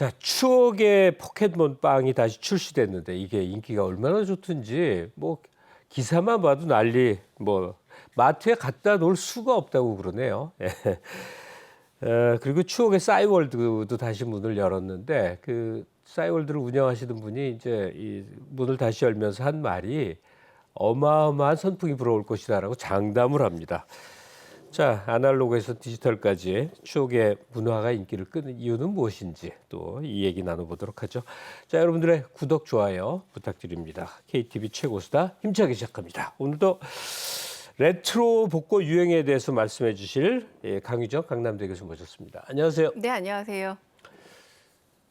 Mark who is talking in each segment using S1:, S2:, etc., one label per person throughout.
S1: 자, 추억의 포켓몬빵이 다시 출시됐는데 이게 인기가 얼마나 좋든지 뭐 기사만 봐도 난리 뭐 마트에 갖다 놓을 수가 없다고 그러네요. 예. 어, 그리고 추억의 싸이월드도 다시 문을 열었는데 그 싸이월드를 운영하시는 분이 이제 이 문을 다시 열면서 한 말이 어마어마한 선풍이 불어올 것이다라고 장담을 합니다. 자, 아날로그에서 디지털까지 추억의 문화가 인기를 끄는 이유는 무엇인지 또 이 얘기 나눠보도록 하죠. 자, 여러분들의 구독, 좋아요 부탁드립니다. KTV 최고수다 힘차게 시작합니다. 오늘도 레트로 복고 유행에 대해서 말씀해 주실 예, 강유정 강남대 교수 모셨습니다. 안녕하세요.
S2: 네, 안녕하세요.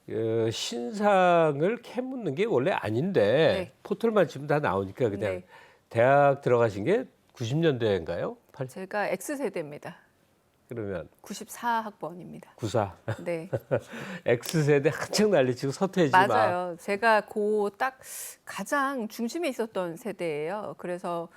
S1: 그 신상을 캐묻는 게 원래 아닌데
S2: 네.
S1: 포털만 치면 다 나오니까 그냥
S2: 네.
S1: 대학 들어가신 게 90년대인가요? 8
S2: 제가 X세대입니다.
S1: 그러면
S2: 94학번입니다.
S1: 94.
S2: 네.
S1: X세대 한창 난리치고 서태지 막.
S2: 맞아요. 제가 그딱 가장 중심에 있었던 세대예요. 그래서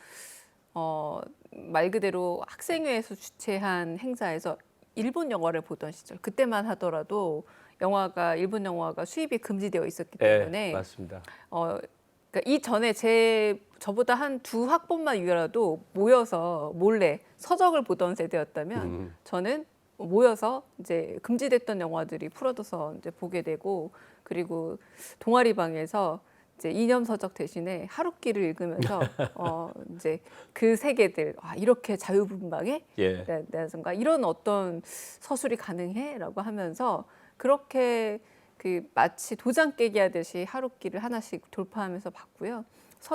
S2: 어, 말 그대로 학생회에서 주최한 행사에서 일본 영화를 보던 시절 그때만 하더라도 영화가 일본 영화가 수입이 금지되어 있었기
S1: 네,
S2: 때문에
S1: 맞습니다.
S2: 어, 그러니까 이 전에 제 저보다 한 두 학번만 위라도 모여서 몰래 서적을 보던 세대였다면
S1: 음.
S2: 저는 모여서 이제 금지됐던 영화들이 풀어져서 이제 보게 되고 그리고 동아리 방에서 이제 이념 서적 대신에 하루키를 읽으면서 어 이제 그 세계들 아 이렇게 자유분방해
S1: 예.
S2: 라든가 이런 어떤 서술이 가능해라고 하면서 그렇게 그 마치 도장 깨기 하듯이 하루키를 하나씩 돌파하면서 봤고요.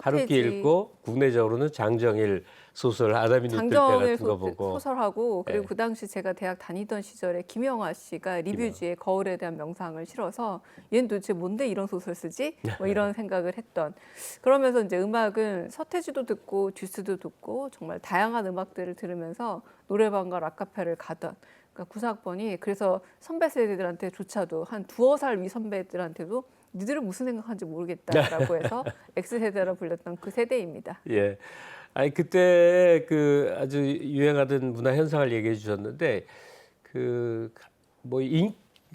S1: 하루키 읽고 국내적으로는 장정일 소설 아담이 늑대때
S2: 장정일
S1: 같은 거
S2: 소,
S1: 보고
S2: 소설하고 그리고
S1: 네.
S2: 그 당시 제가 대학 다니던 시절에 김영하 씨가 리뷰지에 거울에 대한 명상을 실어서 얘는 도대체 뭔데 이런 소설 쓰지? 뭐 이런 생각을 했던 그러면서 이제 음악은 서태지도 듣고 듀스도 듣고 정말 다양한 음악들을 들으면서 노래방과 락카페를 가던 그러니까 구사학번이 그래서 선배 세대들한테 조차도 한 두어 살 위 선배들한테도 니들은 무슨 생각하는지 모르겠다라고 해서 X세대라 불렸던 그 세대입니다.
S1: 예. 아니 그때 그 아주 유행하던 문화 현상을 얘기해 주셨는데 그뭐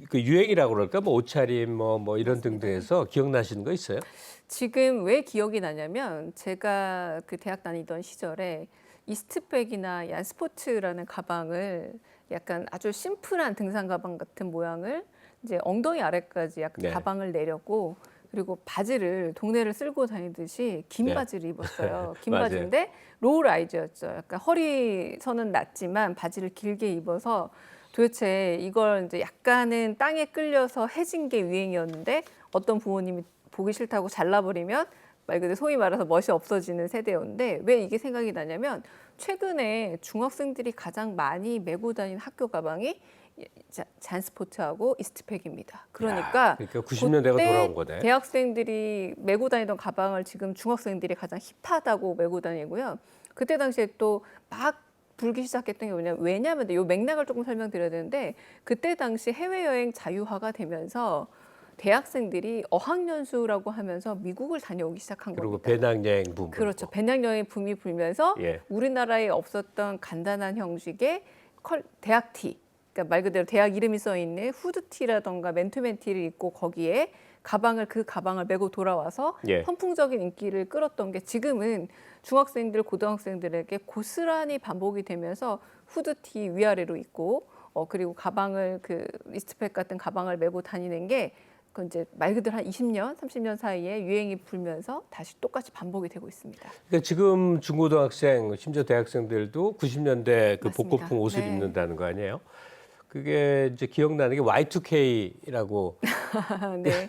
S1: 그 유행이라고 그럴까 뭐 옷차림 뭐뭐 이런 등등해서 기억나시는 거 있어요?
S2: 지금 왜 기억이 나냐면 제가 그 대학 다니던 시절에 이스트백이나 얀스포츠라는 가방을 약간 아주 심플한 등산 가방 같은 모양을 이제 엉덩이 아래까지 약간
S1: 네.
S2: 가방을 내렸고 그리고 바지를 동네를 쓸고 다니듯이 긴
S1: 네.
S2: 바지를 입었어요. 긴. 바지인데 로우 라이즈였죠. 약간 허리 선은 낮지만 바지를 길게 입어서 도대체 이걸 이제 약간은 땅에 끌려서 해진 게 유행이었는데 어떤 부모님이 보기 싫다고 잘라버리면 말 그대로 소위 말해서 멋이 없어지는 세대였는데 왜 이게 생각이 나냐면 최근에 중학생들이 가장 많이 메고 다니는 학교 가방이 자- 잔스포츠하고 이스트팩입니다. 그러니까
S1: 야, 그러니까 90년대가
S2: 그때
S1: 돌아온 거네.
S2: 대학생들이 메고 다니던 가방을 지금 중학생들이 가장 힙하다고 메고 다니고요. 그때 당시에 또 막 불기 시작했던 게 뭐냐면 왜냐하면 이 맥락을 조금 설명드려야 되는데 그때 당시 해외여행 자유화가 되면서 대학생들이 어학연수라고 하면서 미국을 다녀오기 시작한
S1: 그리고
S2: 겁니다.
S1: 배낭여행 붐.
S2: 그렇죠. 배낭여행 붐이 불면서
S1: 예.
S2: 우리나라에 없었던 간단한 형식의 컬, 대학 티, 그러니까 말 그대로 대학 이름이 써 있는 후드 티라던가 맨투맨 티를 입고 거기에 가방을 그 가방을 메고 돌아와서
S1: 예.
S2: 선풍적인 인기를 끌었던 게 지금은 중학생들, 고등학생들에게 고스란히 반복이 되면서 후드티 위아래로 입고 어 그리고 가방을 그 리스트팩 같은 가방을 메고 다니는 게 그 이제 말 그대로 한 20년, 30년 사이에 유행이 불면서 다시 똑같이 반복이 되고 있습니다.
S1: 그러니까 지금 중고등학생 심지어 대학생들도 90년대 그
S2: 맞습니다.
S1: 복고풍 옷을
S2: 네.
S1: 입는다는 거 아니에요? 그게 이제 기억나는 게 Y2K라고
S2: 네.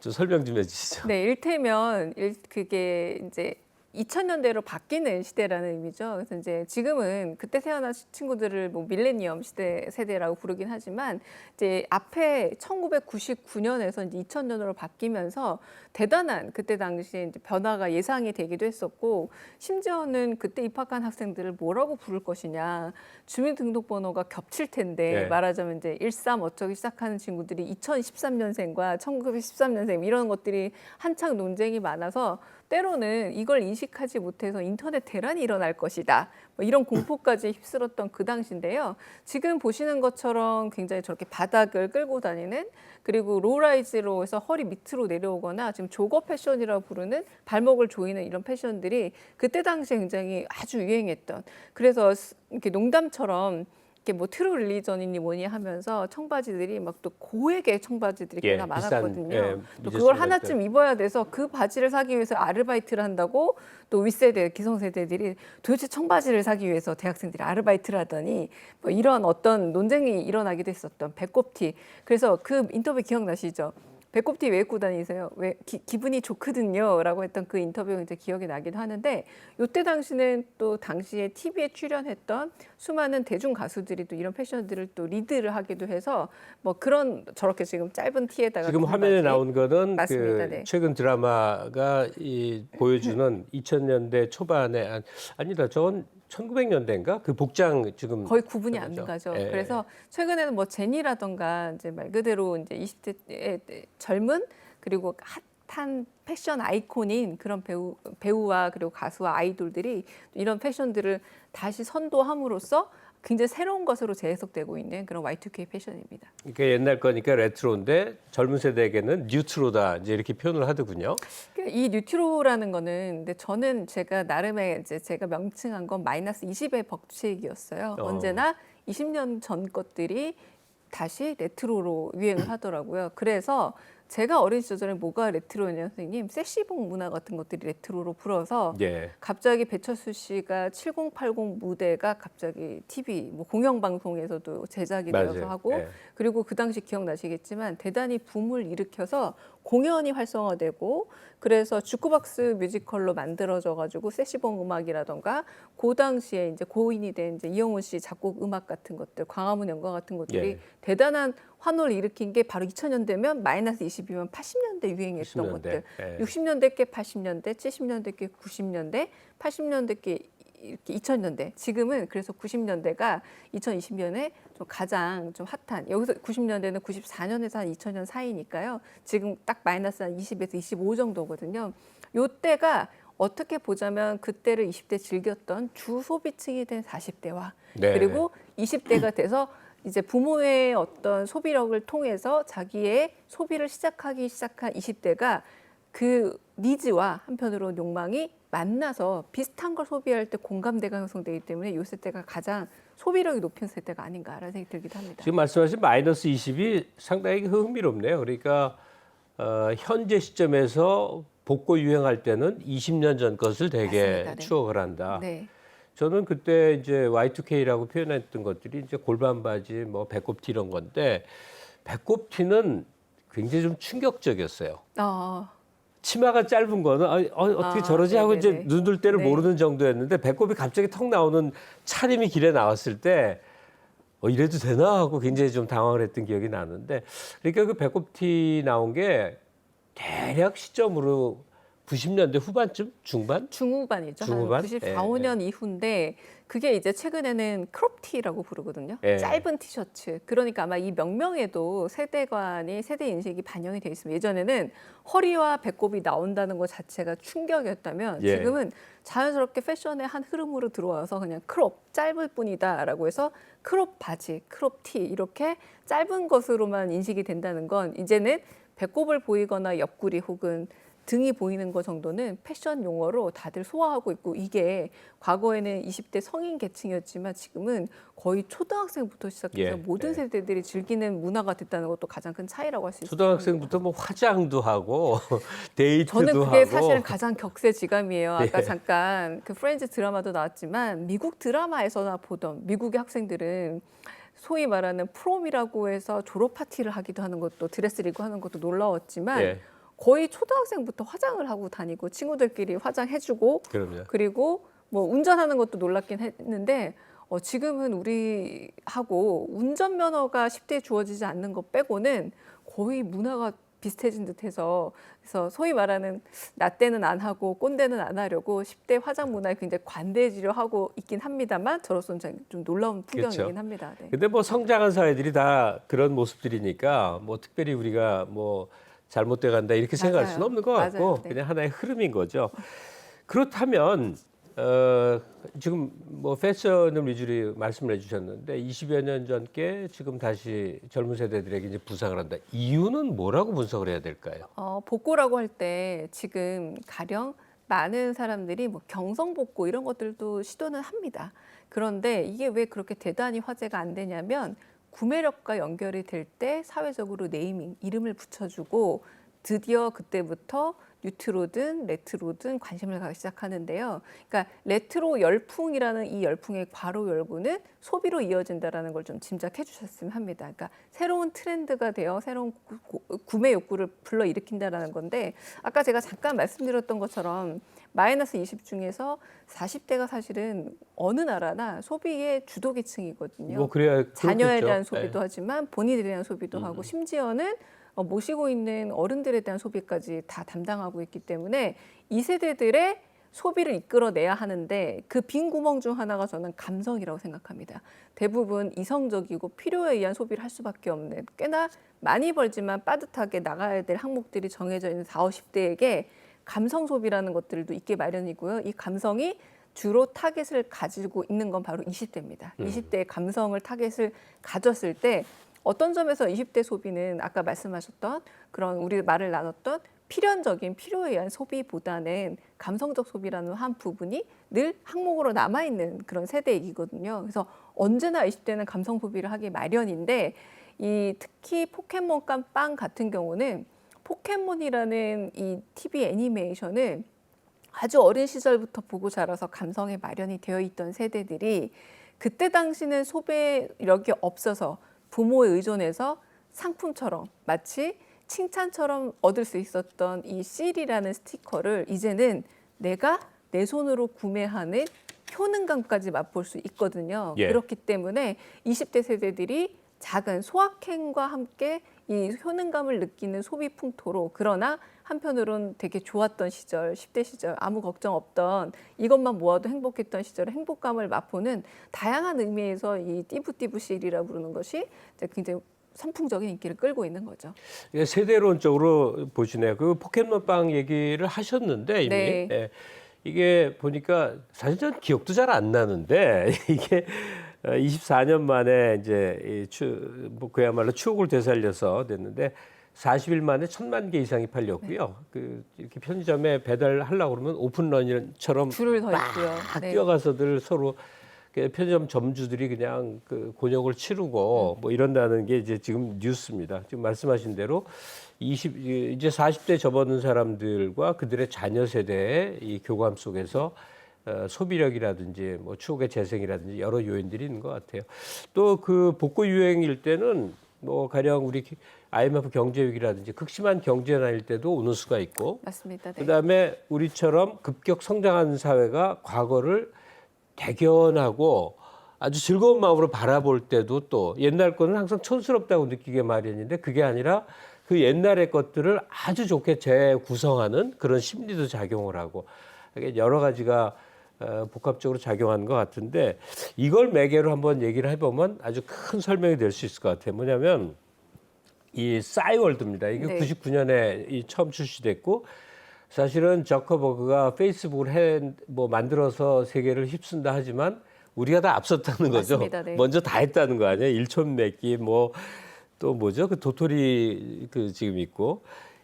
S1: 좀 설명 좀 해주시죠.
S2: 네, 일테면 일, 그게 이제 2000년대로 바뀌는 시대라는 의미죠. 그래서 이제 지금은 그때 태어난 시- 친구들을 뭐 밀레니엄 시대 세대라고 부르긴 하지만 이제 앞에 1999년에서 이제 2000년으로 바뀌면서 대단한 그때 당시에 이제 변화가 예상이 되기도 했었고 심지어는 그때 입학한 학생들을 뭐라고 부를 것이냐 주민등록번호가 겹칠 텐데
S1: 네.
S2: 말하자면 이제 13 어쩌기 시작하는 친구들이 2013년생과 1913년생 이런 것들이 한창 논쟁이 많아서 때로는 이걸 인식하지 못해서 인터넷 대란이 일어날 것이다. 뭐 이런 공포까지 휩쓸었던 그 당시인데요. 지금 보시는 것처럼 굉장히 저렇게 바닥을 끌고 다니는 그리고 로라이즈로 해서 허리 밑으로 내려오거나 지금 조거 패션이라고 부르는 발목을 조이는 이런 패션들이 그때 당시에 굉장히 아주 유행했던 그래서 스- 이렇게 농담처럼 이렇게 뭐 트루 릴리전이니 뭐니 하면서 청바지들이 막 또 고액의 청바지들이
S1: 예,
S2: 꽤나
S1: 비싼,
S2: 많았거든요.
S1: 예,
S2: 또 그걸 하나쯤 입어야 돼서 그 바지를 사기 위해서 아르바이트를 한다고 또 윗세대 기성세대들이 도대체 청바지를 사기 위해서 대학생들이 아르바이트를 하더니 뭐 이런 어떤 논쟁이 일어나기도 했었던 배꼽티 그래서 그 인터뷰 기억나시죠? 배꼽티 왜 입고 다니세요? 왜 기, 기분이 좋거든요.라고 했던 그 인터뷰가 이제 기억이 나기도 하는데 요때 당시는 또 당시에 TV에 출연했던 수많은 대중 가수들이 또 이런 패션들을 또 리드를 하기도 해서 뭐 그런 저렇게 지금 짧은 티에다가
S1: 지금
S2: 긴
S1: 화면에. 나온 거는
S2: 맞습니다.
S1: 그
S2: 네.
S1: 최근 드라마가 이 보여주는 2000년대 초반에 아- 아니다. 저건 1900년대인가? 그 복장 지금
S2: 거의 구분이 안. 가죠.
S1: 예.
S2: 그래서 최근에는 뭐 제니라던가 이제 말 그대로 이제 20대의 젊은 그리고 핫한 패션 아이콘인 그런 배우 배우와 그리고 가수와 아이돌들이 이런 패션들을 다시 선도함으로써 굉장히 새로운 것으로 재해석되고 있는 그런 Y2K 패션입니다.
S1: 그러니까 옛날 거니까 레트로인데 젊은 세대에게는 뉴트로다 이제 이렇게 표현을 하더군요.
S2: 이 뉴트로라는 거는 근데 저는 제가 나름의 이제 제가 명칭한 건 마이너스 20의 법칙이었어요.
S1: 어.
S2: 언제나 20년 전 것들이 다시 레트로로 유행을 하더라고요. 그래서 제가 어린 시절에 뭐가 레트로냐 선생님 섹시복 문화 같은 것들이 레트로로 불어서
S1: 예.
S2: 갑자기 배철수 씨가 7080 무대가 갑자기 TV 뭐 공영 방송에서도 제작이 되어서
S1: 맞아요.
S2: 하고
S1: 예.
S2: 그리고 그 당시 기억나시겠지만 대단히 붐을 일으켜서 공연이 활성화되고 그래서 주크박스 뮤지컬로 만들어져 가지고 세시봉 음악이라던가 그 당시에 이제 고인이 된 이제 이영훈 씨 작곡 음악 같은 것들 광화문 연가 같은 것들이
S1: 예.
S2: 대단한 환호를 일으킨 게 바로 2000년대면 마이너스 20이면 80년대 유행했던
S1: 80년대.
S2: 것들
S1: 예.
S2: 60년대 께 80년대, 70년대 께 90년대, 80년대 께 이렇게 2000년대. 지금은 그래서 90년대가 2020년에 좀 가장 좀 핫한 여기서 90년대는 94년에서 한 2000년 사이니까요. 지금 딱 마이너스 한 20에서 25 정도거든요. 요 때가 어떻게 보자면 그때를 20대 즐겼던 주 소비층이 된 40대와
S1: 네.
S2: 그리고 20대가 돼서 이제 부모의 어떤 소비력을 통해서 자기의 소비를 시작하기 시작한 20대가 그 니즈와 한편으로 욕망이 만나서 비슷한 걸 소비할 때 공감대가 형성되기 때문에 요 세대가 가장 소비력이 높은 세대가 아닌가라는 생각이 들기도 합니다.
S1: 지금 말씀하신 마이너스 20이 상당히 흥미롭네요. 그러니까 어, 현재 시점에서 복고 유행할 때는 20년 전 것을 되게
S2: 맞습니다. 네.
S1: 추억을 한다.
S2: 네.
S1: 저는 그때 이제 Y2K라고 표현했던 것들이 이제 골반 바지, 뭐 배꼽티 이런 건데 배꼽티는 굉장히 좀 충격적이었어요.
S2: 어,
S1: 치마가 짧은 거는 아, 어, 어떻게
S2: 아,
S1: 저러지 하고 이제
S2: 네네네.
S1: 눈둘 때를
S2: 네.
S1: 모르는 정도였는데 배꼽이 갑자기 턱 나오는 차림이 길에 나왔을 때 어, 이래도 되나 하고 굉장히 좀 당황을 했던 기억이 나는데 그러니까 그 배꼽티 나온 게 대략 시점으로 90년대 후반쯤 중반
S2: 중후반이죠.
S1: 중후반?
S2: 한 94,
S1: 예,
S2: 5년 이후인데 그게 이제 최근에는 크롭티라고 부르거든요.
S1: 예.
S2: 짧은 티셔츠. 그러니까 아마 이 명명에도 세대관이 세대 인식이 반영이 돼 있습니다. 예전에는 허리와 배꼽이 나온다는 것 자체가 충격이었다면
S1: 예.
S2: 지금은 자연스럽게 패션의 한 흐름으로 들어와서 그냥 크롭 짧을 뿐이다라고 해서 크롭 바지, 크롭 티 이렇게 짧은 것으로만 인식이 된다는 건 이제는 배꼽을 보이거나 옆구리 혹은 등이 보이는 것 정도는 패션 용어로 다들 소화하고 있고 이게 과거에는 20대 성인 계층이었지만 지금은 거의 초등학생부터 시작해서
S1: 예,
S2: 모든
S1: 예.
S2: 세대들이 즐기는 문화가 됐다는 것도 가장 큰 차이라고 할 수 있습니다.
S1: 초등학생부터 뭐 화장도 하고 데이트도
S2: 저는 그게
S1: 하고
S2: 사실은 가장 격세지감이에요. 아까
S1: 예.
S2: 잠깐 그 프렌즈 드라마도 나왔지만 미국 드라마에서나 보던 미국의 학생들은 소위 말하는 프롬이라고 해서 졸업 파티를 하기도 하는 것도 드레스를 입고 하는 것도 놀라웠지만
S1: 예,
S2: 거의 초등학생부터 화장을 하고 다니고 친구들끼리 화장해주고
S1: 그럼요.
S2: 그리고 뭐 운전하는 것도 놀랍긴 했는데 어, 지금은 우리하고 운전면허가 10대에 주어지지 않는 것 빼고는 거의 문화가 비슷해진 듯해서 그래서 소위 말하는 나 때는 안 하고 꼰대는 안 하려고 10대 화장 문화에 굉장히 관대해지려 하고 있긴 합니다만 저로서는 좀- 좀 놀라운 풍경이긴
S1: 그렇죠.
S2: 합니다. 네.
S1: 근데 뭐 성장한 사회들이 다 그런 모습들이니까 뭐 특별히 우리가 뭐 잘못돼 간다 이렇게 생각할
S2: 맞아요.
S1: 수는 없는 것 같고
S2: 맞아요. 네.
S1: 그냥 하나의 흐름인 거죠. 그렇다면 어, 지금 뭐 패션을 위주로 말씀을 해주셨는데 20여 년 전께 지금 다시 젊은 세대들에게 이제 부상을 한다. 이유는 뭐라고 분석을 해야 될까요?
S2: 어, 복고라고 할 때 지금 가령 많은 사람들이 뭐 경성 복고 이런 것들도 시도는 합니다. 그런데 이게 왜 그렇게 대단히 화제가 안 되냐면 구매력과 연결이 될 때 사회적으로 네이밍 이름을 붙여주고 드디어 그때부터 뉴트로든 레트로든 관심을 가기 시작하는데요. 그러니까 레트로 열풍이라는 이 열풍의 괄호 열고는 소비로 이어진다라는 걸 좀 짐작해 주셨으면 합니다. 그러니까 새로운 트렌드가 되어 새로운 구- 구- 구매 욕구를 불러 일으킨다라는 건데 아까 제가 잠깐 말씀드렸던 것처럼 마이너스 20 중에서 40대가 사실은 어느 나라나 소비의 주도 계층이거든요.
S1: 뭐 그래야
S2: 자녀에
S1: 그렇겠죠.
S2: 대한
S1: 네.
S2: 소비도 하지만 본인에 대한 소비도 하고 심지어는 어, 모시고 있는 어른들에 대한 소비까지 다 담당하고 있기 때문에 이 세대들의 소비를 이끌어내야 하는데 그 빈 구멍 중 하나가 저는 감성이라고 생각합니다. 대부분 이성적이고 필요에 의한 소비를 할 수밖에 없는 꽤나 많이 벌지만 빠듯하게 나가야 될 항목들이 정해져 있는 40, 50대에게 감성 소비라는 것들도 있게 마련이고요. 이 감성이 주로 타겟을 가지고 있는 건 바로 20대입니다. 20대의 감성을 타겟을 가졌을 때 어떤 점에서 20대 소비는 아까 말씀하셨던 그런 우리 말을 나눴던 필연적인 필요에 의한 소비보다는 감성적 소비라는 한 부분이 늘 항목으로 남아 있는 그런 세대이거든요. 그래서 언제나 20대는 감성 소비를 하기 마련인데 이 특히 포켓몬 깜빵 같은 경우는 포켓몬이라는 이 TV 애니메이션을 아주 어린 시절부터 보고 자라서 감성에 마련이 되어 있던 세대들이 그때 당시는 소비력이 없어서 부모에 의존해서 상품처럼 마치 칭찬처럼 얻을 수 있었던 이 실이라는 스티커를 이제는 내가 내 손으로 구매하는 효능감까지 맛볼 수 있거든요.
S1: 예.
S2: 그렇기 때문에 20대 세대들이 작은 소확행과 함께 이 효능감을 느끼는 소비 풍토로 그러나 한편으론 되게 좋았던 시절, 10대 시절 아무 걱정 없던 이것만 모아도 행복했던 시절의 행복감을 맛보는 다양한 의미에서 이 띠부띠부 실이라 부르는 것이 굉장히 선풍적인 인기를 끌고 있는 거죠.
S1: 이게 세대론적으로 보시네요. 그 포켓몬빵 얘기를 하셨는데 이미
S2: 네.
S1: 예. 이게 보니까 사실 전 기억도 잘 안 나는데 이게 24년 만에 이제 이 추, 뭐 그야말로 추억을 되살려서 됐는데 40일 만에 천만 개 이상이 팔렸고요. 그 이렇게 편의점에 배달하려고 그러면 오픈런처럼
S2: 줄을 서 있고요.
S1: 막
S2: 네.
S1: 뛰어가서들 서로 그 편의점 점주들이 그냥 그 곤욕을 치르고
S2: 음.
S1: 뭐 이런다는 게 이제 지금 뉴스입니다. 지금 말씀하신 대로 20 이제 40대 접어든 사람들과 그들의 자녀 세대의 이 교감 속에서 어, 소비력이라든지 뭐 추억의 재생이라든지 여러 요인들이 있는 것 같아요. 또 그 복고 유행일 때는 뭐 가령 우리 IMF 경제 위기라든지 극심한 경제 난일 때도 우는 수가 있고
S2: 맞습니다. 네.
S1: 그다음에 우리처럼 급격 성장한 사회가 과거를 대견하고 아주 즐거운 마음으로 바라볼 때도 또 옛날 거는 항상 촌스럽다고 느끼게 마련인데 그게 아니라 그 옛날의 것들을 아주 좋게 재구성하는 그런 심리도 작용을 하고 여러 가지가 어, 복합적으로 작용하는 것 같은데 이걸 매개로 한번 얘기를 해보면 아주 큰 설명이 될 수 있을 것 같아요. 뭐냐면 이 싸이월드입니다. 이게
S2: 네.
S1: 99년에 이 처음 출시됐고 사실은 저커버그가 페이스북을 해 뭐 만들어서 세계를 휩쓴다 하지만 우리가 다 앞섰다는 거죠.
S2: 맞습니다. 네.
S1: 먼저 다 했다는 거 아니에요? 일촌 맺기 뭐 또 뭐죠? 그 도토리 그 지금 있고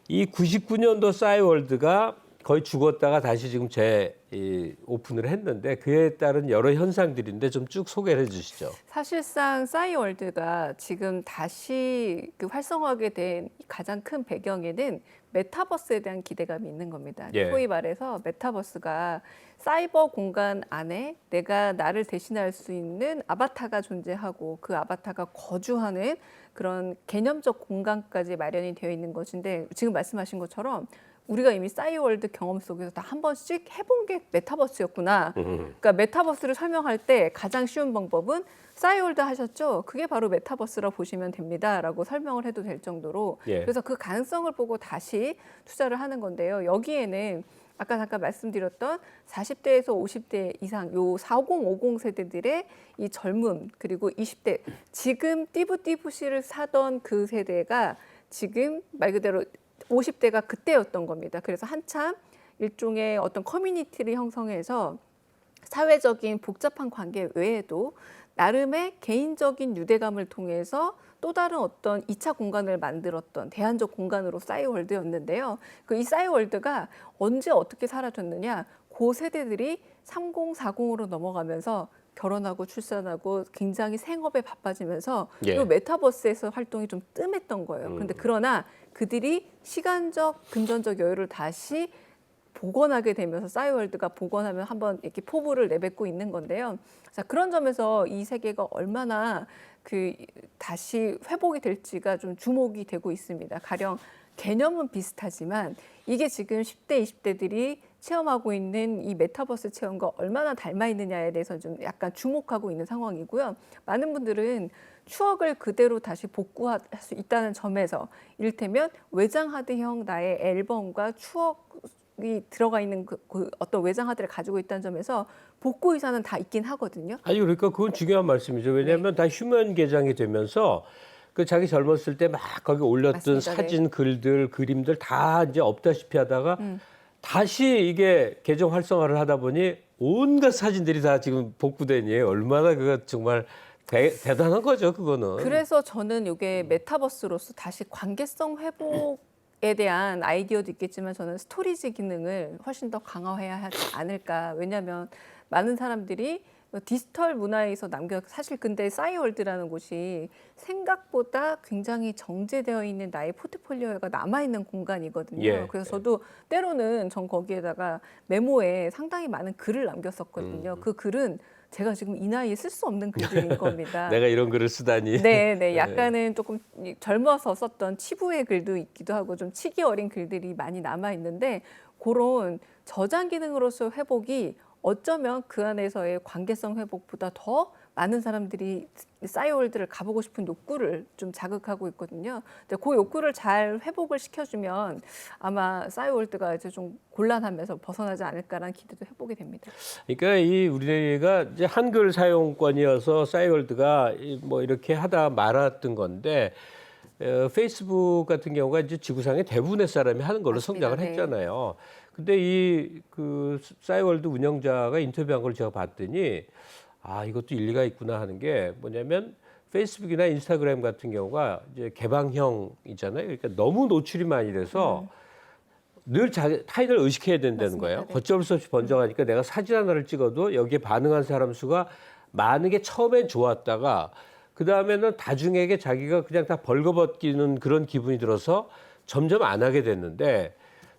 S1: 이 99년도 싸이월드가 거의 죽었다가 다시 지금 재 이, 오픈을 했는데 그에 따른 여러 현상들인데 좀 쭉 소개를 해주시죠.
S2: 사실상 싸이월드가 지금 다시 그 활성화하게 된 가장 큰 배경에는 메타버스에 대한 기대감이 있는 겁니다.
S1: 예.
S2: 소위 말해서 메타버스가 사이버 공간 안에 내가 나를 대신할 수 있는 아바타가 존재하고 그 아바타가 거주하는 그런 개념적 공간까지 마련이 되어 있는 것인데 지금 말씀하신 것처럼 우리가 이미 싸이월드 경험 속에서 다 한 번씩 해본 게 메타버스였구나. 그러니까 메타버스를 설명할 때 가장 쉬운 방법은 싸이월드 하셨죠? 그게 바로 메타버스라 보시면 됩니다라고 설명을 해도 될 정도로
S1: 예.
S2: 그래서 그 가능성을 보고 다시 투자를 하는 건데요. 여기에는 아까 잠깐 말씀드렸던 40대에서 50대 이상 요 4050 세대들의 이 젊음 그리고 20대 지금 띠부띠부씨를 사던 그 세대가 지금 말 그대로 50대가 그때였던 겁니다. 그래서 한참 일종의 어떤 커뮤니티를 형성해서 사회적인 복잡한 관계 외에도 나름의 개인적인 유대감을 통해서 또 다른 어떤 이차 공간을 만들었던 대안적 공간으로 싸이월드였는데요. 그 이 싸이월드가 언제 어떻게 사라졌느냐? 고 세대들이 3040으로 넘어가면서 결혼하고 출산하고 굉장히 생업에 바빠지면서
S1: 예.
S2: 이 메타버스에서 활동이 좀 뜸했던 거예요. 그런데 그러나 그들이 시간적 금전적 여유를 다시 복원하게 되면서 싸이월드가 복원하면 한번 이렇게 포부를 내뱉고 있는 건데요. 자 그런 점에서 이 세계가 얼마나 그 다시 회복이 될지가 좀 주목이 되고 있습니다. 가령 개념은 비슷하지만 이게 지금 10대, 20대들이 체험하고 있는 이 메타버스 체험과 얼마나 닮아 있느냐에 대해서 좀 약간 주목하고 있는 상황이고요. 많은 분들은 추억을 그대로 다시 복구할 수 있다는 점에서 이를테면 외장 하드형 나의 앨범과 추억이 들어가 있는 그, 그 어떤 외장 하드를 가지고 있다는 점에서 복구 의사는 다 있긴 하거든요.
S1: 아니 그러니까 그건 중요한 말씀이죠. 왜냐하면 다 휴면 개장이 되면서 그 자기 젊었을 때 막 거기 올렸던
S2: 맞습니다. 네.
S1: 사진, 글들, 그림들 다 이제 없다시피 하다가
S2: 음.
S1: 다시 이게 계정 활성화를 하다 보니 온갖 사진들이 다 지금 복구되니 얼마나 그거 정말 대, 대단한 거죠, 그거는.
S2: 그래서 저는 이게 메타버스로서 다시 관계성 회복에 대한 아이디어도 있겠지만 저는 스토리지 기능을 훨씬 더 강화해야 하지 않을까. 왜냐하면 많은 사람들이 디지털 문화에서 남겨 사실 근데 싸이월드라는 곳이 생각보다 굉장히 정제되어 있는 나의 포트폴리오가 남아 있는 공간이거든요.
S1: 예.
S2: 그래서 저도 때로는 전 거기에다가 메모에 상당히 많은 글을 남겼었거든요. 그 글은 제가 지금 이 나이에 쓸 수 없는 글들인 겁니다.
S1: 내가 이런 글을 쓰다니.
S2: 네, 네, 약간은 조금 이- 젊어서 썼던 치부의 글도 있기도 하고 좀 치기 어린 글들이 많이 남아 있는데 그런 저장 기능으로서 회복이 어쩌면 그 안에서의 관계성 회복보다 더 많은 사람들이 싸이월드를 가보고 싶은 욕구를 좀 자극하고 있거든요. 근데 그 욕구를 잘 회복을 시켜주면 아마 싸이월드가 이제 좀 곤란하면서 벗어나지 않을까라는 기대도 해보게 됩니다.
S1: 그러니까 이 우리가 이제 한글 사용권이어서 싸이월드가 이뭐 이렇게 하다 말았던 건데 어, 페이스북 같은 경우가 이제 지구상의 대부분의 사람이 하는 걸로
S2: 맞습니다.
S1: 성장을
S2: 네.
S1: 했잖아요. 근데 이 그 싸이월드 운영자가 인터뷰한 걸 제가 봤더니 아 이것도 일리가 있구나 하는 게 뭐냐면 페이스북이나 인스타그램 같은 경우가 이제 개방형이잖아요. 그러니까 너무 노출이 많이 돼서 늘 자기 타인을 의식해야 된다는
S2: 맞습니다.
S1: 거예요.
S2: 네.
S1: 걷잡을 수 없이 번져가니까 내가 사진 하나를 찍어도 여기에 반응한 사람 수가 많은 게 처음엔 좋았다가 그 다음에는 다중에게 자기가 그냥 다 벌거벗기는 그런 기분이 들어서 점점 안 하게 됐는데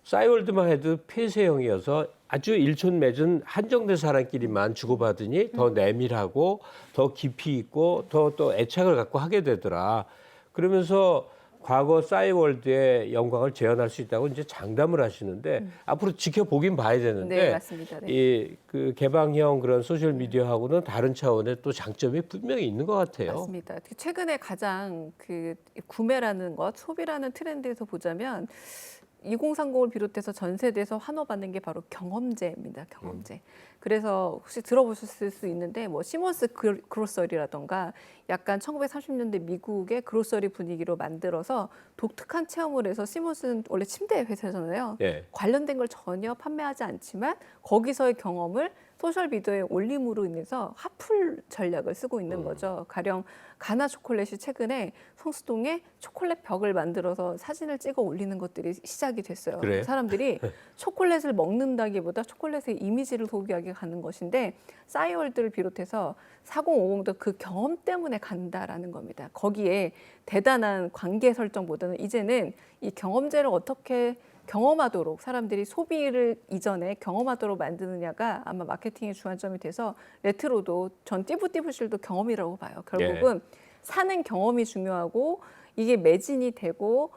S1: 싸이월드만 해도 폐쇄형이어서 아주 일촌 맺은 한정된 사람끼리만 주고받으니 더 내밀하고 더 깊이 있고 더 또 애착을 갖고 하게 되더라. 그러면서 과거 싸이월드의 영광을 재현할 수 있다고 이제 장담을 하시는데 앞으로 지켜보긴 봐야 되는데
S2: 네, 맞습니다. 네.
S1: 이그 개방형 그런 소셜 미디어하고는 다른 차원의 또 장점이 분명히 있는 것 같아요.
S2: 맞습니다. 최근에 가장 그 구매라는 것, 소비라는 트렌드에서 보자면 2030을 비롯해서 전 세대에서 환호받는 게 바로 경험제입니다. 경험제. 그래서 혹시 들어보셨을 수 있는데 뭐 시몬스 그- 그로서리라던가 약간 1930년대 미국의 그로서리 분위기로 만들어서 독특한 체험을 해서 시몬스는 원래 침대 회사잖아요.
S1: 예.
S2: 관련된 걸 전혀 판매하지 않지만 거기서의 경험을 소셜 미디어에 올림으로 인해서 하풀 전략을 쓰고
S1: 음.
S2: 있는 거죠. 가령 가나 초콜릿이 최근에 성수동에 초콜릿 벽을 만들어서 사진을 찍어 올리는 것들이 시작이 됐어요.
S1: 그래요?
S2: 사람들이 초콜릿을 먹는다기보다 초콜릿의 이미지를 소비하게 가는 것인데 싸이월드를 비롯해서 4050도 그 경험 때문에 간다라는 겁니다. 거기에 대단한 관계 설정보다는 이제는 이 경험제를 어떻게 경험하도록 사람들이 소비를 이전에 경험하도록 만드느냐가 아마 마케팅의 주안점이 돼서 레트로도 전 띠부띠부실도 경험이라고 봐요. 결국은 사는 경험이 중요하고 이게 매진이 되고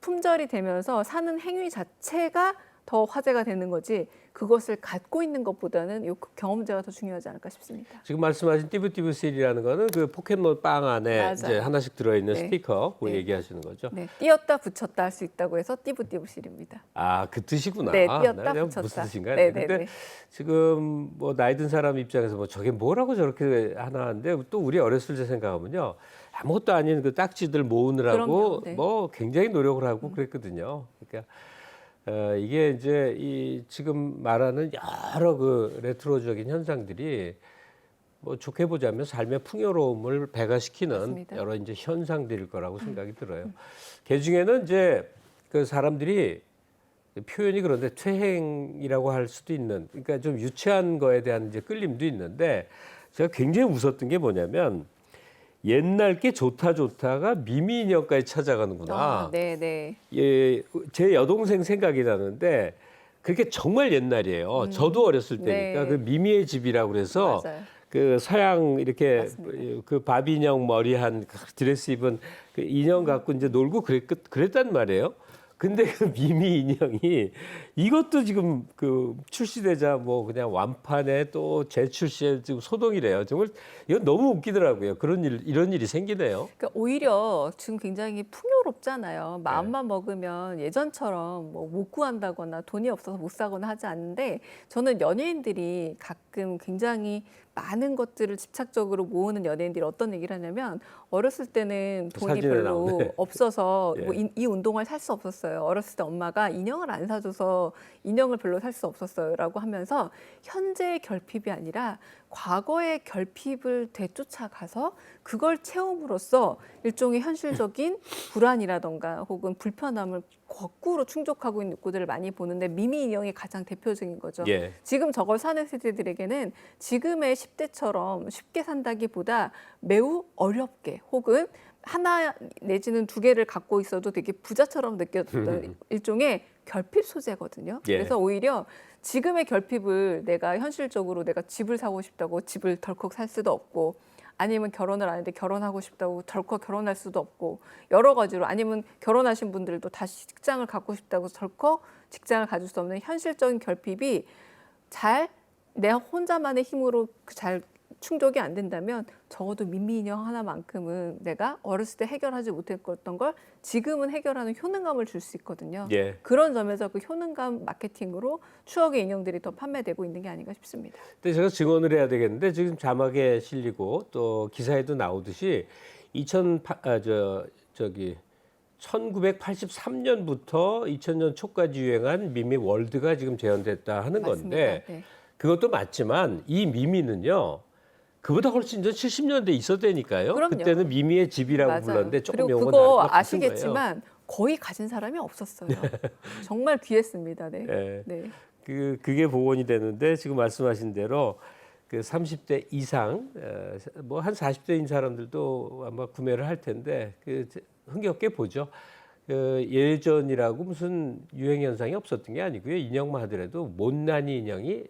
S2: 품절이 되면서 사는 행위 자체가 더 화제가 되는 거지 그것을 갖고 있는 것보다는 이 경험제가 더 중요하지 않을까 싶습니다.
S1: 지금 말씀하신 띠부띠부 셀이라는 거는 그 포켓몬 빵 안에
S2: 맞아요.
S1: 이제 하나씩 들어있는
S2: 네.
S1: 스티커 그거
S2: 네.
S1: 얘기하시는 거죠.
S2: 네, 띄었다 붙였다 할 수 있다고 해서 띠부띠부실입니다.
S1: 아, 그 뜻이구나.
S2: 네,
S1: 아,
S2: 띄었다
S1: 나 내가
S2: 붙였다.
S1: 무슨 뜻인가
S2: 네, 네, 네.
S1: 지금 뭐 나이 든 사람 입장에서 뭐 저게 뭐라고 저렇게 하나 하는데 또 우리 어렸을 때 생각하면요. 아무것도 아닌 그 딱지들 모으느라고
S2: 그럼요, 네.
S1: 뭐 굉장히 노력을 하고 그랬거든요. 그러니까 어, 이게 이제 이 지금 말하는 여러 그 레트로적인 현상들이 뭐 좋게 보자면 삶의 풍요로움을 배가시키는
S2: 맞습니다.
S1: 여러 이제 현상들일 거라고 생각이 들어요. 그 중에는 이제 그 사람들이 표현이 그런데 퇴행이라고 할 수도 있는 그러니까 좀 유치한 거에 대한 이제 끌림도 있는데 제가 굉장히 웃었던 게 뭐냐면 옛날 게 좋다 좋다가 미미 인형까지 찾아가는구나.
S2: 아, 네, 네.
S1: 예, 제 여동생 생각이 나는데 그게 정말 옛날이에요. 저도 어렸을 때니까
S2: 네.
S1: 그 미미의 집이라고 그래서
S2: 맞아요.
S1: 그 서양 이렇게
S2: 맞습니다.
S1: 그 바비 인형 머리한 그 드레스 입은 그 인형 갖고 이제 놀고 그랬, 그랬단 말이에요. 근데 그 미미 인형이 이것도 지금 그 출시되자 뭐 그냥 완판에 또 재출시에 지금 소동이래요. 정말 이건 너무 웃기더라고요. 그런 일 이런 일이 생기네요.
S2: 그러니까 오히려 지금 굉장히 풍요롭잖아요. 마음만 먹으면 예전처럼 뭐 못 구한다거나 돈이 없어서 못 사거나 하지 않는데 저는 연예인들이 가끔 굉장히 많은 것들을 집착적으로 모으는 연예인들이 어떤 얘기를 하냐면 어렸을 때는 돈이
S1: 사진에
S2: 별로
S1: 나오네.
S2: 없어서
S1: 예.
S2: 뭐 이, 이 운동화를 살 수 없었어요. 어렸을 때 엄마가 인형을 안 사줘서 인형을 별로 살 수 없었어요라고 하면서 현재의 결핍이 아니라 과거의 결핍을 되쫓아가서 그걸 채움으로써 일종의 현실적인 불안이라던가 혹은 불편함을 거꾸로 충족하고 있는 욕구들을 많이 보는데 미미 인형이 가장 대표적인 거죠.
S1: 예.
S2: 지금 저걸 사는 세대들에게는 지금의 10대처럼 쉽게 산다기보다 매우 어렵게 혹은 하나 내지는 두 개를 갖고 있어도 되게 부자처럼 느껴졌던 일종의 결핍 소재거든요.
S1: 예.
S2: 그래서 오히려 지금의 결핍을 내가 현실적으로 내가 집을 사고 싶다고 집을 덜컥 살 수도 없고 아니면 결혼을 안 했는데 결혼하고 싶다고 덜컥 결혼할 수도 없고 여러 가지로 아니면 결혼하신 분들도 다시 직장을 갖고 싶다고 덜컥 직장을 가질 수 없는 현실적인 결핍이 잘 내 혼자만의 힘으로 그잘 충족이 안 된다면 적어도 민미 인형 하나만큼은 내가 어렸을 때 해결하지 못했던 걸 지금은 해결하는 효능감을 줄 수 있거든요.
S1: 예.
S2: 그런 점에서 그 효능감 마케팅으로 추억의 인형들이 더 판매되고 있는 게 아닌가 싶습니다.
S1: 근데 제가 증언을 해야 되겠는데 지금 자막에 실리고 또 기사에도 나오듯이 2000 아, 저 저기 1983년부터 2000년 초까지 유행한 미미 월드가 지금 재현됐다 하는 건데
S2: 네.
S1: 그것도 맞지만 이 미미는요. 그보다 훨씬 전 70년대 있었다니까요.
S2: 그럼요.
S1: 그때는 미미의 집이라고
S2: 맞아요.
S1: 불렀는데 조금
S2: 그리고 그거 아시겠지만 거의 가진 사람이 없었어요. 정말 귀했습니다. 네.
S1: 예.
S2: 네.
S1: 그 그게 복원이 되는데 지금 말씀하신 대로 그 30대 이상 뭐 한 40대인 사람들도 아마 구매를 할 텐데 그 흥겹게 보죠. 그 예전이라고 무슨 유행 현상이 없었던 게 아니고요. 인형만 하더라도 못난이 인형이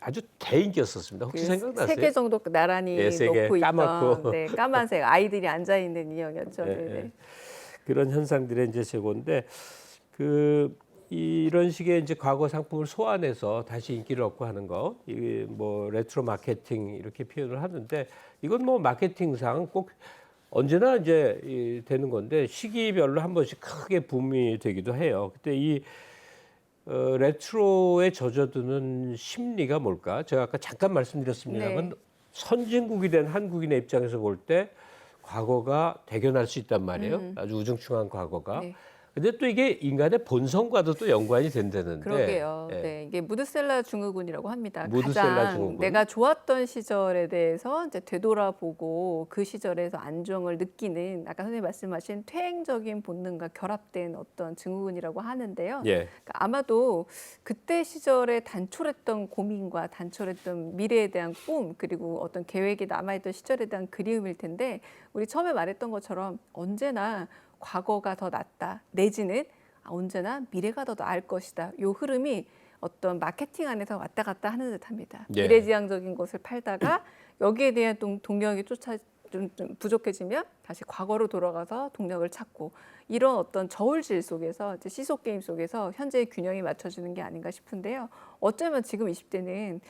S1: 아주 대인기였었습니다. 혹시 생각나세요?
S2: 세 개 정도 나란히
S1: 예, 세 개,
S2: 놓고 있던
S1: 까맣고.
S2: 네, 까만색 아이들이 앉아 있는 인형이었죠.
S1: 예,
S2: 네, 네.
S1: 예. 그런 현상들의 이제 제고인데 그 이런 식의 이제 과거 상품을 소환해서 다시 인기를 얻고 하는 거, 이게 뭐 레트로 마케팅 이렇게 표현을 하는데 이건 뭐 마케팅상 꼭 언제나 이제 이 되는 건데 시기별로 한 번씩 크게 붐이 되기도 해요. 그때 이 어, 레트로에 젖어드는 심리가 뭘까? 제가 아까 잠깐 말씀드렸습니다만
S2: 네.
S1: 선진국이 된 한국인의 입장에서 볼 때 과거가 대견할 수 있단 말이에요. 아주 우중충한 과거가.
S2: 음. 네.
S1: 근데 또 이게 인간의 본성과도 또 연관이 된다는데.
S2: 그러게요.
S1: 예.
S2: 네, 이게 무드셀라 증후군이라고 합니다.
S1: 무드셀라
S2: 가장
S1: 증후군.
S2: 내가 좋았던 시절에 대해서 이제 되돌아보고 그 시절에서 안정을 느끼는 아까 선생님 말씀하신 퇴행적인 본능과 결합된 어떤 증후군이라고 하는데요.
S1: 예.
S2: 그러니까 아마도 그때 시절에 단촐했던 고민과 단촐했던 미래에 대한 꿈 그리고 어떤 계획이 남아있던 시절에 대한 그리움일 텐데 우리 처음에 말했던 것처럼 언제나 과거가 더 낫다. 내지는 아, 언제나 미래가 더 나을 것이다. 요 흐름이 어떤 마케팅 안에서 왔다 갔다 하는 듯합니다.
S1: 예.
S2: 미래지향적인 것을 팔다가 여기에 대한 동, 동력이 쫓아 좀, 좀 부족해지면 다시 과거로 돌아가서 동력을 찾고 이런 어떤 저울질 속에서 이제 시속 게임 속에서 현재의 균형이 맞춰지는 게 아닌가 싶은데요. 어쩌면 지금 20대는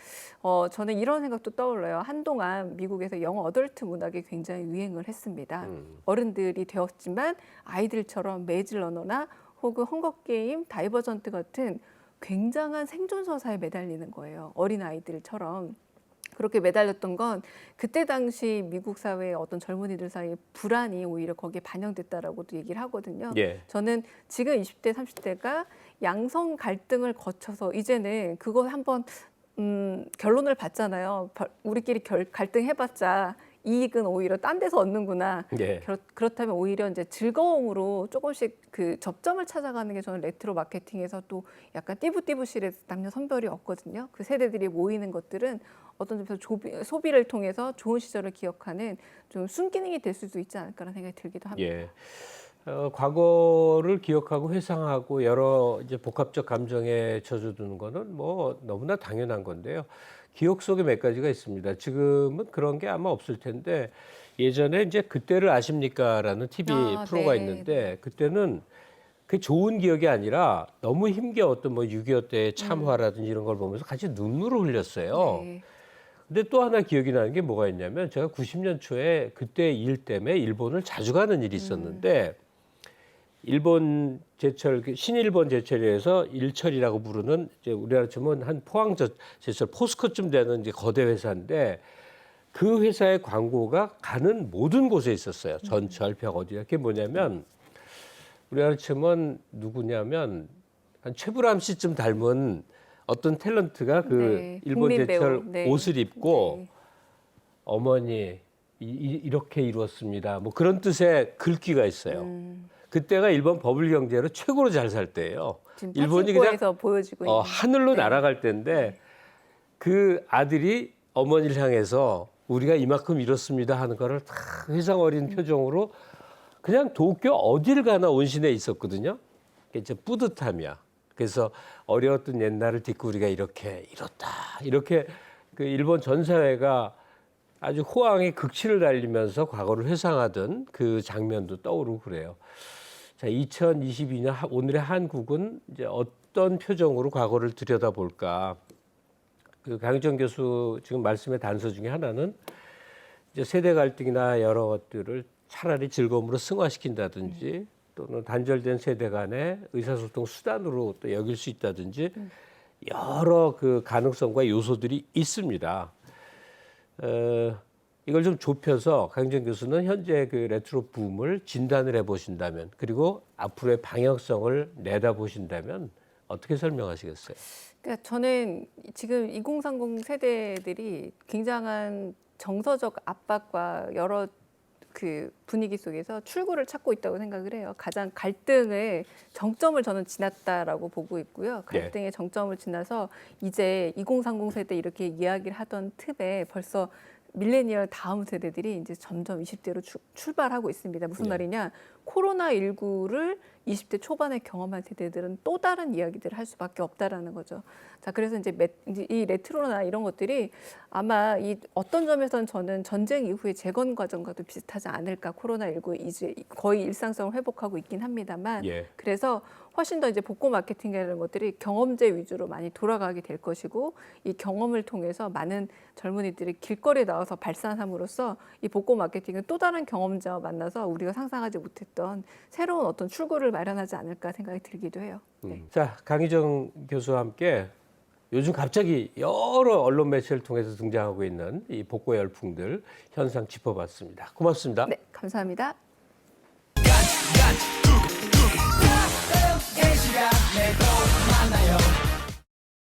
S2: 어, 저는 이런 생각도 떠올라요. 한동안 미국에서 영어 어덜트 문학이 굉장히 유행을 했습니다.
S1: 음.
S2: 어른들이 되었지만 아이들처럼 매즈 러너나 혹은 헝거 게임, 다이버전트 같은 굉장한 생존 서사에 매달리는 거예요. 어린 아이들처럼. 그렇게 매달렸던 건 그때 당시 미국 사회의 어떤 젊은이들 사이의 불안이 오히려 거기에 반영됐다라고도 얘기를 하거든요.
S1: 예.
S2: 저는 지금 20대, 30대가 양성 갈등을 거쳐서 이제는 그거 한번 음, 결론을 봤잖아요. 바- 우리끼리 결, 갈등해봤자 이익은 오히려 딴 데서 얻는구나.
S1: 예.
S2: 그렇, 그렇 다면 오히려 이제 즐거움으로 조금씩 그 접점을 찾아가는 게 저는 레트로 마케팅에서 또 약간 띠부띠부실의 남녀 선별이 없거든요. 그 세대들이 모이는 것들은 어떤 점에서 조비, 소비를 통해서 좋은 시절을 기억하는 좀 순기능이 될 수도 있지 않을까라는 생각이 들기도 합니다.
S1: 예. 어, 과거를 기억하고 회상하고 여러 이제 복합적 감정에 젖어드는 거는 뭐 너무나 당연한 건데요. 기억 속에 몇 가지가 있습니다. 지금은 그런 게 아마 없을 텐데 예전에 이제 그때를 아십니까라는 TV
S2: 아,
S1: 프로가
S2: 네,
S1: 있는데 그때는 그 좋은 기억이 아니라 너무 힘겨웠던 뭐 6.25 때의 참화라든지 이런 걸 보면서 같이 눈물을 흘렸어요.
S2: 네.
S1: 근데 또 하나 기억이 나는 게 뭐가 있냐면 제가 90년 초에 그때 일 때문에 일본을 자주 가는 일이 있었는데 일본 제철 그 신일본 제철에서 일철이라고 부르는 이제 우리나라 치면 한 포항 저- 제철 포스코쯤 되는 이제 거대 회사인데 그 회사의 광고가 가는 모든 곳에 있었어요. 전철 벽 어디야. 그게 뭐냐면 우리나라 치면 누구냐면 한 최불암 씨쯤 닮은 어떤 탤런트가 그
S2: 네,
S1: 일본. 제철
S2: 네.
S1: 옷을 입고
S2: 네.
S1: 어머니 이, 렇게 이루었습니다. 뭐 그런 뜻의 글귀가 있어요.
S2: 음,
S1: 그때가 일본 버블 경제로 최고로 잘 살 때예요.
S2: 지금
S1: 일본이
S2: 파친코에서 보여지고
S1: 어, 하늘로 날아갈 때인데 그 아들이 어머니를 향해서 우리가 이만큼 이뤘습니다 하는 거를 다 회상 어린 표정으로 그냥 도쿄 어딜 가나 온신해 있었거든요. 그게 이제 뿌듯함이야. 그래서 어려웠던 옛날을 딛고 우리가 이렇게 이뤘다. 이렇게 그 일본 전 사회가 아주 호황의 극치를 달리면서 과거를 회상하던 그 장면도 떠오르고 그래요. 자, 2022년 하- 오늘의 한국은 이제 어떤 표정으로 과거를 들여다볼까? 그 강유정 교수 지금 말씀의 단서 중에 하나는 이제 세대 갈등이나 여러 것들을 차라리 즐거움으로 승화시킨다든지 또는 단절된 세대 간의 의사소통 수단으로 또 여길 수 있다든지 여러 그 가능성과 요소들이 있습니다. 어, 이걸 좀 좁혀서 강정 교수는 현재 그 레트로 붐을 진단을 해 보신다면 그리고 앞으로의 방향성을 내다 보신다면 어떻게 설명하시겠어요?
S2: 그러니까 저는 지금 2030 세대들이 굉장한 정서적 압박과 여러 그 분위기 속에서 출구를 찾고 있다고 생각을 해요. 가장 갈등의 정점을 저는 지났다라고 보고 있고요.
S1: 네.
S2: 갈등의 정점을 지나서 이제 2030 세대 이렇게 이야기를 하던 틈에 벌써 밀레니얼 다음 세대들이 이제 점점 20대로 출발하고 있습니다. 무슨
S1: 네.
S2: 말이냐? 코로나 19를 20대 초반에 경험한 세대들은 또 다른 이야기들을 할 수밖에 없다라는 거죠. 자, 그래서 이제, 메, 이제 이 레트로나 이런 것들이 아마 이 어떤 점에서는 저는 전쟁 이후의 재건 과정과도 비슷하지 않을까. 코로나 19 이제 거의 일상성을 회복하고 있긴 합니다만
S1: 예.
S2: 그래서 훨씬 더 이제 복고 마케팅이라는 것들이 경험제 위주로 많이 돌아가게 될 것이고 이 경험을 통해서 많은 젊은이들이 길거리에 나와서 발산함으로써 이 복고 마케팅은 또 다른 경험자와 만나서 우리가 상상하지 못했던 새로운 어떤 출구를 마련하지 않을까 생각이 들기도 해요.
S1: 음. 자, 강희정 교수와 함께 요즘 갑자기 여러 언론 매체를 통해서 등장하고 있는 이 복고 열풍들 현상 짚어봤습니다. 고맙습니다.
S2: 네, 감사합니다.
S3: Take